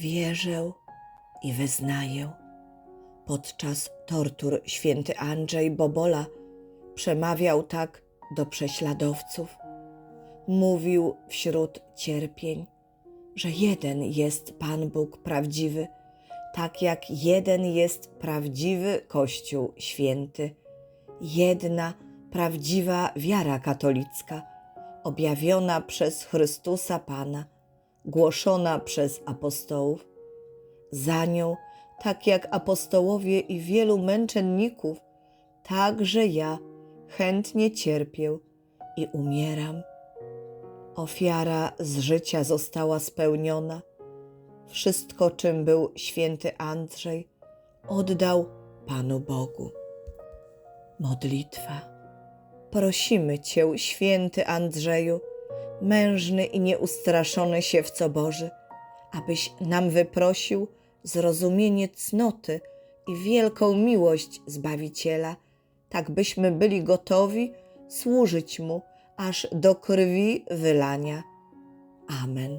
Wierzę i wyznaję. Podczas tortur święty Andrzej Bobola przemawiał tak do prześladowców. Mówił wśród cierpień, że jeden jest Pan Bóg prawdziwy, tak jak jeden jest prawdziwy Kościół święty, jedna prawdziwa wiara katolicka, objawiona przez Chrystusa Pana, głoszona przez apostołów. Za nią, tak jak apostołowie i wielu męczenników, także ja chętnie cierpię i umieram. Ofiara z życia została spełniona. Wszystko, czym był święty Andrzej, oddał Panu Bogu. Modlitwa. Prosimy Cię, święty Andrzeju, mężny i nieustraszony siewco Boży, abyś nam wyprosił zrozumienie cnoty i wielką miłość Zbawiciela, tak byśmy byli gotowi służyć Mu aż do krwi wylania. Amen.